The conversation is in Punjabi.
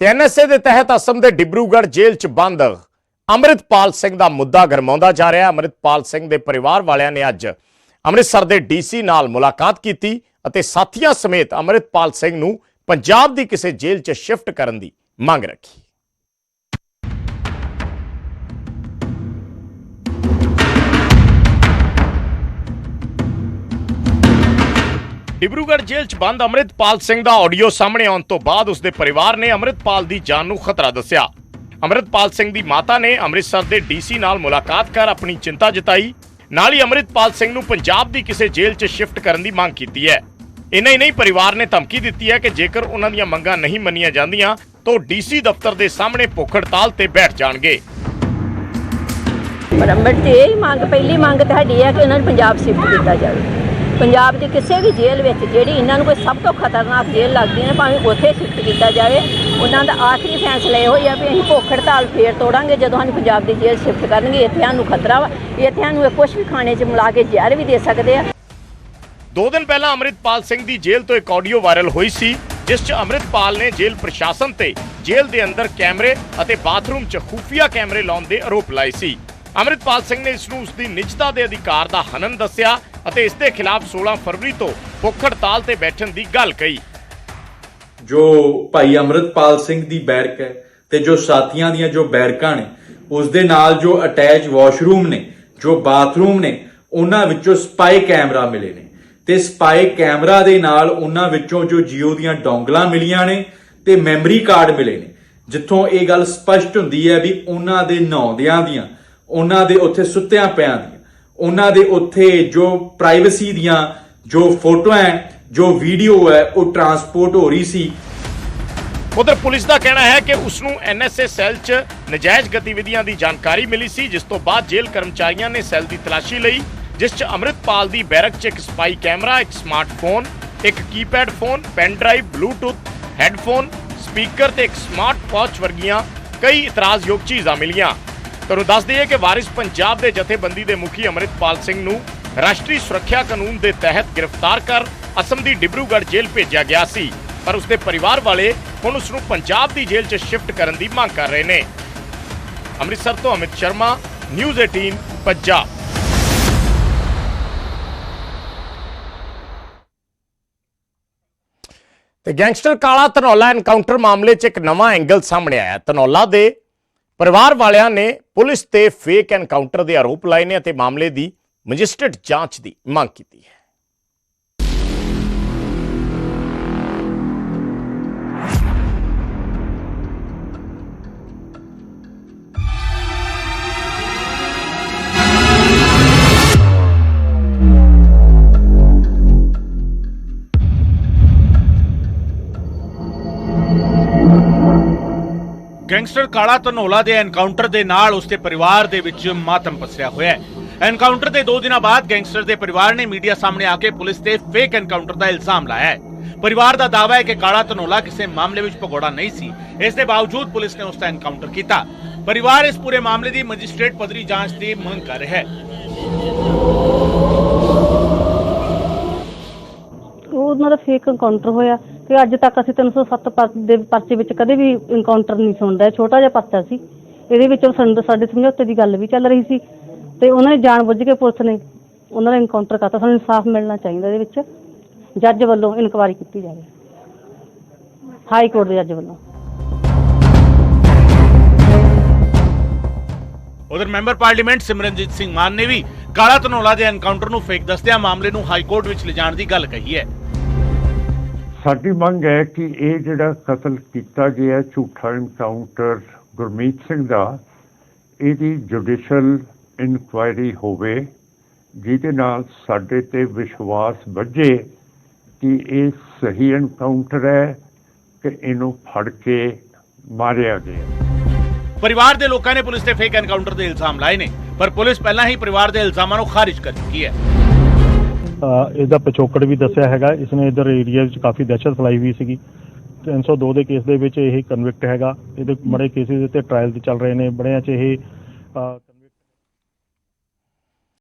ਤੇ ਐਨਐਸਏ ਦੇ ਤਹਿਤ ਅਸਮ ਦੇ ਡਿਬਰੂਗੜ੍ਹ ਜੇਲ੍ਹ 'ਚ ਬੰਦ। ਅੰਮ੍ਰਿਤਪਾਲ ਸਿੰਘ ਦਾ ਮੁੱਦਾ ਗਰਮਾਉਂਦਾ ਜਾ ਰਿਹਾ। ਹੈ ਅੰਮ੍ਰਿਤਪਾਲ ਸਿੰਘ ਦੇ ਪਰਿਵਾਰ ਵਾਲਿਆਂ ਨੇ ਅੱਜ ਅੰਮ੍ਰਿਤਸਰ ਦੇ ਡੀਸੀ ਨਾਲ ਮੁਲਾਕਾਤ ਕੀਤੀ ਅਤੇ ਸਾਥੀਆਂ ਸਮੇਤ ਅੰਮ੍ਰਿਤਪਾਲ ਸਿੰਘ ਨੂੰ ਪੰਜਾਬ ਦੀ ਕਿਸੇ ਜੇਲ੍ਹ 'ਚ ਸ਼ਿਫਟ ਕਰਨ ਦੀ ਮੰਗ ਰੱਖੀ। ਡਿਬਰੂਗੜ੍ਹ ਜੇਲ੍ਹ 'ਚ ਬੰਦ ਅੰਮ੍ਰਿਤਪਾਲ ਸਿੰਘ ਦਾ ਆਡੀਓ ਸਾਹਮਣੇ ਆਉਣ ਤੋਂ ਬਾਅਦ ਉਸਦੇ ਪਰਿਵਾਰ ਨੇ ਅੰਮ੍ਰਿਤਪਾਲ ਦੀ ਜਾਨ ਨੂੰ ਖਤਰਾ ਦੱਸਿਆ। ਅੰਮ੍ਰਿਤਪਾਲ ਸਿੰਘ ਦੀ ਮਾਤਾ ਨੇ ਅੰਮ੍ਰਿਤਸਰ ਦੇ ਡੀਸੀ ਨਾਲ ਮੁਲਾਕਾਤ ਕਰ ਆਪਣੀ ਚਿੰਤਾ ਜਤਾਈ। ਨਾਲ ਹੀ ਅੰਮ੍ਰਿਤਪਾਲ ਸਿੰਘ ਨੂੰ ਪੰਜਾਬ ਦੀ ਕਿਸੇ ਜੇਲ੍ਹ 'ਚ ਸ਼ਿਫਟ ਕਰਨ ਦੀ ਮੰਗ ਕੀਤੀ ਹੈ। ਇੰਨਾ ਹੀ ਨਹੀਂ, ਪਰਿਵਾਰ ਨੇ ਧਮਕੀ ਦਿੱਤੀ ਹੈ ਕਿ ਜੇਕਰ ਉਹਨਾਂ ਦੀਆਂ ਮੰਗਾਂ ਨਹੀਂ ਮੰਨੀਆਂ ਜਾਂਦੀਆਂ, ਤਾਂ ਡੀਸੀ ਦਫ਼ਤਰ ਦੇ ਸਾਹਮਣੇ ਭੁੱਖ ਹੜਤਾਲ ਤੇ ਬੈਠ ਜਾਣਗੇ। ਨੰਬਰ ਤੇ ਇਹ ਮੰਗ, ਪਹਿਲੀ ਮੰਗ ਤੁਹਾਡੀ ਹੈ ਕਿ ਇਹਨਾਂ ਨੂੰ ਪੰਜਾਬ ਸ਼ਿਫਟ ਕੀਤਾ ਜਾਵੇ। ਪੰਜਾਬ ਦੀ ਕਿਸੇ ਵੀ ਜੇਲ੍ਹ ਵਿੱਚ ਜਿਹੜੀ ਇਹਨਾਂ ਨੂੰ ਕੋਈ ਸਭ ਤੋਂ ਖਤਰਨਾਕ ਜੇਲ੍ਹ ਲੱਗਦੀ ਹੈ, ਭਾਵੇਂ ਉੱਥੇ ਸ਼ਿਫਟ ਕੀਤਾ ਜਾਵੇ, ਉਹਨਾਂ ਦਾ ਆਖਰੀ ਫੈਸਲਾ ਇਹੋ ਹੀ ਆ ਵੀ ਅਸੀਂ ਭੁੱਖ ਹੜਤਾਲ ਫੇਰ ਤੋੜਾਂਗੇ ਜਦੋਂ ਸਾਨੂੰ ਪੰਜਾਬ ਦੀ ਜੇਲ੍ਹ ਸ਼ਿਫਟ ਕਰਨਗੇ। ਇੱਥੇ ਸਾਨੂੰ ਖਤਰਾ ਵਾ, ਇੱਥੇ ਸਾਨੂੰ ਇਹ ਕੁਝ ਵੀ ਖਾਣੇ 'ਚ ਮਿਲਾ ਕੇ ਜ਼ਹਿਰ ਵੀ ਦੇ ਸਕਦੇ ਆ। ਦੋ ਦਿਨ ਪਹਿਲਾਂ ਅੰਮ੍ਰਿਤਪਾਲ ਸਿੰਘ ਦੀ ਜੇਲ੍ਹ ਤੋਂ ਇੱਕ ਆਡੀਓ ਵਾਇਰਲ ਹੋਈ ਸੀ, ਜਿਸ 'ਚ ਅੰਮ੍ਰਿਤਪਾਲ ਨੇ ਜੇਲ੍ਹ ਪ੍ਰਸ਼ਾਸਨ ਤੇ ਜੇਲ੍ਹ ਦੇ ਅੰਦਰ ਕੈਮਰੇ ਅਤੇ ਬਾਥਰੂਮ 'ਚ ਖੂਫੀਆ ਕੈਮਰੇ ਲਾਉਣ ਦੇ ਆਰੋਪ ਲਾਏ ਸੀ। ਅੰਮ੍ਰਿਤਪਾਲ ਸਿੰਘ ਨੇ ਇਸ ਨੂੰ ਉਸ ਦੀ ਨਿਜਤਾ ਦੇ ਅਧਿਕਾਰ ਦਾ ਹਨਨ ਦੱਸਿਆ ਅਤੇ ਇਸ ਦੇ ਖਿਲਾਫ 16 ਫਰਵਰੀ ਤੋਂ ਭੁੱਖ ਹੜਤਾਲ ਤੇ ਬੈਠਣ ਦੀ ਗੱਲ ਕਹੀ। ਜੋ ਭਾਈ ਅਮਰਤਪਾਲ ਸਿੰਘ ਦੀ ਬੈਰਕ ਹੈ ਤੇ ਜੋ ਸਾਥੀਆਂ ਦੀਆਂ ਜੋ ਬੈਰਕਾਂ ਨੇ, ਉਸ ਦੇ ਨਾਲ ਜੋ ਅਟੈਚ ਵਾਸ਼ਰੂਮ ਨੇ, ਜੋ ਬਾਥਰੂਮ ਨੇ, ਉਹਨਾਂ ਵਿੱਚੋਂ ਸਪਾਈ ਕੈਮਰਾ ਮਿਲੇ ਨੇ। ਤੇ ਸਪਾਈ ਕੈਮਰਾ ਦੇ ਨਾਲ ਉਹਨਾਂ ਵਿੱਚੋਂ ਜੋ ਜੀਓ ਦੀਆਂ ਡੋਂਗਲਾਂ ਮਿਲੀਆਂ ਨੇ ਤੇ ਮੈਮਰੀ ਕਾਰਡ ਮਿਲੇ ਨੇ। ਜਿੱਥੋਂ ਇਹ ਗੱਲ ਸਪਸ਼ਟ ਹੁੰਦੀ ਹੈ ਵੀ ਉਹਨਾਂ ਦੇ ਨਹਾਉਂਦਿਆਂ ਦੀਆਂ ਉਹਨਾਂ ਦੇ ਉੱਥੇ ਸੁੱਤਿਆਂ ਪਿਆਂ ਦੀਆਂ, ਉਹਨਾਂ ਦੇ ਉੱਥੇ ਜੋ ਪ੍ਰਾਈਵੇਸੀ ਦੀਆਂ ਜੋ ਫੋਟੋਆਂ ਹੈ ਜੋ ਵੀਡੀਓ ਹੈ ਉਹ ਟਰਾਂਸਪੋਰਟ ਹੋ ਰਹੀ ਸੀ। ਉਧਰ ਪੁਲਿਸ ਦਾ ਕਹਿਣਾ ਹੈ ਕਿ ਉਸ ਨੂੰ ਐਨਐਸਏ ਸੈੱਲ 'ਚ ਨਜਾਇਜ਼ ਗਤੀਵਿਧੀਆਂ ਦੀ ਜਾਣਕਾਰੀ ਮਿਲੀ ਸੀ, ਜਿਸ ਤੋਂ ਬਾਅਦ ਜੇਲ੍ਹ ਕਰਮਚਾਰੀਆਂ ਨੇ ਸੈੱਲ ਦੀ ਤਲਾਸ਼ੀ ਲਈ, ਜਿਸ 'ਚ ਅੰਮ੍ਰਿਤਪਾਲ ਦੀ ਬੈਰਕ 'ਚ ਇੱਕ ਸਪਾਈ ਕੈਮਰਾ, ਇੱਕ ਸਮਾਰਟਫੋਨ ਇੱਕ keypad phone pen drive bluetooth headphone speaker ਤੇ ਇੱਕ ਸਮਾਰਟ ਵਾਚ ਵਰਗੀਆਂ ਕਈ ਇਤਰਾਜ਼ਯੋਗ ਚੀਜ਼ਾਂ ਮਿਲੀਆਂ। ਤੁਹਾਨੂੰ ਦੱਸ ਦਈਏ ਕਿ ਵਾਰਿਸ ਪੰਜਾਬ ਦੇ ਜਥੇਬੰਦੀ ਦੇ ਮੁਖੀ ਅੰਮ੍ਰਿਤਪਾਲ ਸਿੰਘ ਨੂੰ ਰਾਸ਼ਟਰੀ ਸੁਰੱਖਿਆ ਕਾਨੂੰਨ ਦੇ ਤਹਿਤ ਗ੍ਰਿਫਤਾਰ ਕਰ ਅਸਮ ਦੀ ਡਿਬਰੂਗੜ੍ਹ ਜੇਲ੍ਹ ਭੇਜਿਆ ਗਿਆ ਸੀ। ਪਰ ਉਸਦੇ ਪਰਿਵਾਰ ਵਾਲੇ ਹੁਣ ਉਸ ਨੂੰ ਪੰਜਾਬ ਦੀ ਜੇਲ੍ਹ 'ਚ ਸ਼ਿਫਟ ਕਰਨ ਦੀ ਮੰਗ ਕਰ ਰਹੇ ਨੇ। ਅੰਮ੍ਰਿਤਸਰ ਤੋਂ ਅਮਿਤ ਸ਼ਰਮਾ, ਨਿਊਜ਼ 18 ਪੰਜਾਬ। ਤੇ ਗੈਂਗਸਟਰ ਕਾਲਾ ਧਨੌਲਾ ਐਨਕਾਊਂਟਰ ਮਾਮਲੇ 'ਚ ਇੱਕ ਨਵਾਂ ਐਂਗਲ ਸਾਹਮਣੇ ਆਇਆ। ਧਨੌਲਾ ਦੇ ਪਰਿਵਾਰ ਵਾਲਿਆਂ ਨੇ ਪੁਲਿਸ ਤੇ ਫੇਕ ਐਨਕਾਊਂਟਰ ਦੇ ਆਰੋਪ ਲਾਏ ਨੇ ਅਤੇ ਮਾਮਲੇ ਦੀ ਮੈਜਿਸਟ੍ਰੇਟ ਜਾਂਚ ਦੀ ਮੰਗ ਕੀਤੀ ਹੈ। ਗੈਂਗਸਟਰ ਕਾਲਾ ਧਨੋਲਾ ਦੇ ਐਨਕਾਊਂਟਰ ਦੇ ਨਾਲ ਉਸਦੇ ਪਰਿਵਾਰ ਦੇ ਵਿੱਚ ਮਾਤਮ ਪਸਰਿਆ ਹੋਇਆ ਹੈ। ਐਨਕਾਊਂਟਰ ਦੇ 2 ਦਿਨਾਂ ਬਾਅਦ ਗੈਂਗਸਟਰ ਦੇ ਪਰਿਵਾਰ ਨੇ ਮੀਡੀਆ ਸਾਹਮਣੇ ਆ ਕੇ ਪੁਲਿਸ ਤੇ ਫੇਕ ਐਨਕਾਊਂਟਰ ਦਾ ਇਲਜ਼ਾਮ ਲਾਇਆ ਹੈ। ਪਰਿਵਾਰ ਦਾ ਦਾਅਵਾ ਹੈ ਕਿ ਕਾਲਾ ਧਨੋਲਾ ਕਿਸੇ ਮਾਮਲੇ ਵਿੱਚ ਭਗੌੜਾ ਨਹੀਂ ਸੀ। ਇਸ ਦੇ ਬਾਵਜੂਦ ਪੁਲਿਸ ਨੇ ਉਸ ਦਾ ਐਨਕਾਊਂਟਰ ਕੀਤਾ। ਪਰਿਵਾਰ ਇਸ ਪੂਰੇ ਮਾਮਲੇ ਦੀ ਮੈਜਿਸਟ੍ਰੇਟ ਪੱਧਰੀ ਜਾਂਚ ਦੀ ਮੰਗ ਕਰ ਰਿਹਾ ਹੈ। ਉਹਨਾਂ ਦਾ ਫੇਕ ਐਨਕਾਊਂਟਰ ਹੋਇਆ। ਤੇ ਅੱਜ ਤੱਕ ਅਸੀਂ 307 ਪਰ- ਦੇ ਪਰਚੇ ਵਿੱਚ ਕਦੇ ਵੀ ਇਨਕਾਊਂਟਰ ਨਹੀਂ ਸੁਣਦਾ। ਇਹ ਛੋਟਾ ਜਿਹਾ ਪਰਚਾ ਸੀ। ਇਹਦੇ ਵਿੱਚ ਉਹ ਸਾਨੂੰ ਸਾਡੇ ਸਮਝੌਤੇ ਦੀ ਗੱਲ ਵੀ ਚੱਲ ਰਹੀ ਸੀ। ਤੇ ਉਹਨਾਂ ਨੇ ਜਾਣਬੁੱਝ ਕੇ ਪੁਲਿਸ ਨੇ ਉਹਨਾਂ ਦਾ ਐਨਕਾਊਂਟਰ ਕਰਤਾ। ਸਾਨੂੰ ਇਨਸਾਫ ਮਿਲਣਾ ਚਾਹੀਦਾ ਇਹਦੇ ਵਿੱਚ। ਜੱਜ ਵੱਲੋਂ ਇਨਕੁਆਇਰੀ ਕੀਤੀ ਜਾਵੇ। ਹਾਈ ਕੋਰਟ ਦੇ ਜੱਜ ਵੱਲੋਂ। ਉਧਰ ਮੈਂਬਰ ਪਾਰਲੀਮੈਂਟ ਸਿਮਰਨਜੀਤ ਸਿੰਘ ਮਾਨ ਨੇ ਵੀ ਕਾਲਾ ਧਨੋਲਾ ਦੇ ਐਨਕਾਊਂਟਰ ਨੂੰ ਫੇਕ ਦੱਸਦਿਆਂ ਮਾਮਲੇ ਨੂੰ ਹਾਈ ਕੋਰਟ ਵਿੱਚ ਲਿਜਾਣ ਦੀ ਗੱਲ ਕਹੀ ਹੈ। ਸਾਡੀ ਮੰਗ ਹੈ ਕਿ ਇਹ ਜਿਹੜਾ ਕਤਲ ਕੀਤਾ ਗਿਆ ਝੂਠਾ ਇਨਕਾਊਂਟਰ ਗੁਰਮੀਤ ਸਿੰਘ ਦਾ, ਇਹਦੀ ਜੁਡੀਸ਼ਲ ਇਨਕੁਆਇਰੀ ਹੋਵੇ, ਜਿਹਦੇ ਨਾਲ ਸਾਡੇ ਤੇ ਵਿਸ਼ਵਾਸ ਵੱਜੇ ਕਿ ਇਹ ਸਹੀ ਇਨਕਾਊਂਟਰ ਹੈ ਕਿ ਇਹਨੂੰ ਫੜ ਕੇ ਮਾਰਿਆ ਗਿਆ। ਪਰਿਵਾਰ ਦੇ ਲੋਕਾਂ ਨੇ ਪੁਲਿਸ ਤੇ ਫੇਕ ਐਨਕਾਊਂਟਰ ਦੇ ਇਲਜ਼ਾਮ ਲਾਏ ਨੇ, ਪਰ ਪੁਲਿਸ ਪਹਿਲਾਂ ਹੀ ਪਰਿਵਾਰ ਦੇ ਇਲਜ਼ਾਮਾਂ ਨੂੰ ਖਾਰਿਜ ਕਰ ਚੁੱਕੀ ਹੈ। ਇਹਦਾ ਪਿਛੋਕੜ ਵੀ ਦੱਸਿਆ ਹੈਗਾ। ਇਸਨੇ ਇਧਰ ਏਰੀਆ ਵਿੱਚ ਕਾਫੀ ਦਹਿਸ਼ਤ ਫੈਲਾਈ ਹੋਈ ਸੀਗੀ। 302 ਦੇ ਕੇਸ ਦੇ ਵਿੱਚ ਇਹ ਕਨਵਿਕਟ ਹੈਗਾ। ਇਹਦੇ ਬੜੇ ਕੇਸਿਸ ਤੇ ਟ੍ਰਾਇਲ ਚੱਲ ਰਹੇ ਨੇ। ਬੜਿਆਂ 'ਚ ਇਹ